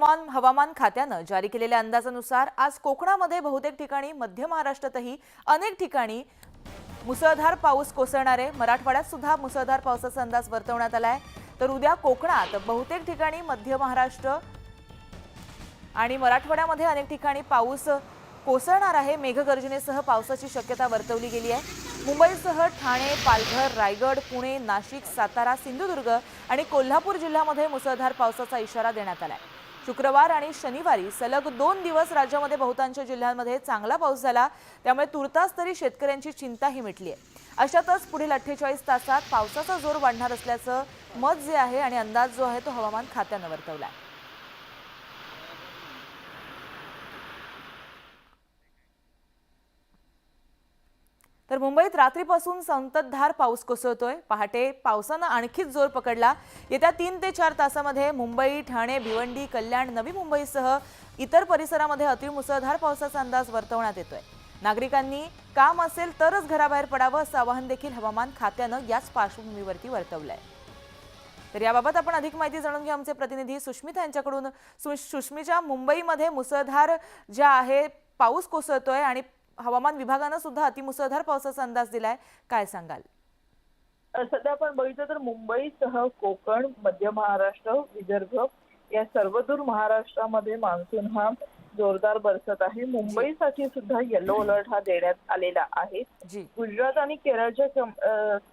हवामान हवामान खात्यानं जारी केलेल्या अंदाजानुसार आज कोकणामध्ये बहुतेक ठिकाणी मध्य महाराष्ट्रातही अनेक ठिकाणी मुसळधार पाऊस कोसळणार आहे मराठवाड्यात सुद्धा मुसळधार पावसाचा अंदाज वर्तवण्यात आलाय. तर उद्या कोकणात बहुतेक ठिकाणी मध्य महाराष्ट्र आणि मराठवाड्यामध्ये अनेक ठिकाणी पाऊस कोसळणार आहे. मेघगर्जनेसह पावसाची शक्यता वर्तवली गेली आहे. मुंबईसह ठाणे पालघर रायगड पुणे नाशिक सातारा सिंधुदुर्ग आणि कोल्हापूर जिल्ह्यामध्ये मुसळधार पावसाचा इशारा देण्यात आला आहे शुक्रवार आणि शनिवारी सलग दोन दिवस राज्यामध्ये बहुतांश जिल्ह्यांमध्ये चांगला पाऊस झाला. त्यामुळे तुर्तास तरी शेतकऱ्यांची चिंताही मिटली आहे अशातच पुढील अठ्ठेचाळीस तासात पावसाचा जोर वाढणार असल्याचं मत जे आहे आणि अंदाज जो आहे तो हवामान खात्यानं वर्तवला आहे तर मुंबईत रात्रीपासून संततधार पाऊस कोसळतोय. पहाटे पावसानं आणखीच जोर पकडला. येत्या तीन ते चार तासामध्ये मुंबई ठाणे भिवंडी कल्याण नवी मुंबईसह इतर परिसरामध्ये अतिमुसळधार पावसाचा अंदाज वर्तवण्यात येतोय. नागरिकांनी काम असेल तरच घराबाहेर पडावं असं आवाहन देखील हवामान खात्यानं याच पार्श्वभूमीवरती वर्तवलंय. तर याबाबत आपण अधिक माहिती जाणून घेऊ आमचे प्रतिनिधी सुष्मिता यांच्याकडून. सु- सुष्मिता मुंबईमध्ये मुसळधार ज्या आहे पाऊस कोसळतोय आणि हवामान विभागानं सुद्धा अतिमुसळधार पावसाचा अंदाज दिलाय. काय सांगाल? सध्या आपण बघितलं तर मुंबईसह कोकण मध्य महाराष्ट्र विदर्भ या सर्वदूर महाराष्ट्रामध्ये मान्सून हा जोरदार बरसत आहे. मुंबईसाठी सुद्धा येलो अलर्ट हा देण्यात आलेला आहे. गुजरात आणि केरळच्या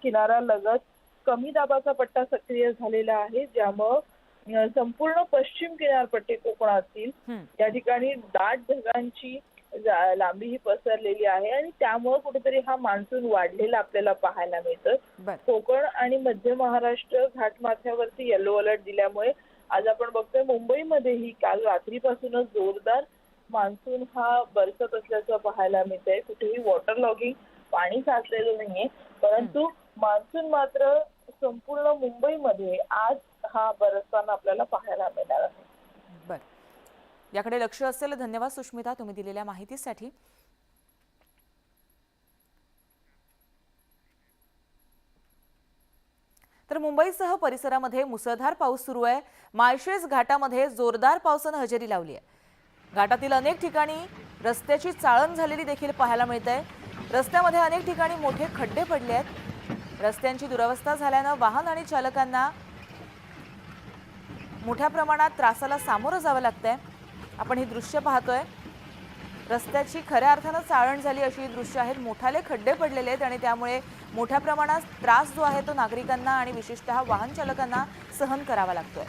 किनाऱ्यालगत कमी दाबाचा पट्टा सक्रिय झालेला आहे. ज्यामुळं संपूर्ण पश्चिम किनारपट्टी कोकणातील. या ठिकाणी दाट ढगांची लांबी ही पसरलेली आहे आणि त्यामुळे कुठेतरी हा मान्सून वाढलेला आपल्याला पाहायला मिळतं बर. कोकण आणि मध्य महाराष्ट्र घाटमाथ्यावरती येलो अलर्ट दिल्यामुळे आज आपण बघतोय मुंबईमध्येही काल रात्रीपासूनच जोरदार मान्सून हा बरसत असल्याचं पाहायला मिळतंय. कुठेही वॉटर लॉगिंग पाणी साचलेलं नाहीये. परंतु मान्सून मात्र संपूर्ण मुंबईमध्ये आज हा बरसताना आपल्याला पाहायला मिळणार आहे. याकडे लक्ष असेल धन्यवाद सुष्मिता तुम्ही दिलेल्या माहितीसाठी. तर मुंबईसह परिसरामध्ये मुसळधार पाऊस सुरू आहे. माळशेज घाटामध्ये जोरदार पावसानं हजेरी लावली आहे. घाटातील अनेक ठिकाणी रस्त्याची चाळण झालेली देखील पाहायला मिळत आहे रस्त्यामध्ये अनेक ठिकाणी मोठे खड्डे पडले आहेत. रस्त्यांची दुरवस्था झाल्यानं वाहन आणि चालकांना मोठ्या प्रमाणात त्रासाला सामोरं जावं लागतंय. आपण ही दृश्य पाहतोय. रस्त्याची खऱ्या अर्थानं चाळण झाली अशी ही दृश्य आहेत. मोठाले खड्डे पडलेले आहेत आणि त्यामुळे मोठ्या प्रमाणात त्रास जो आहे तो नागरिकांना आणि विशेषतः वाहन चालकांना सहन करावा लागतोय.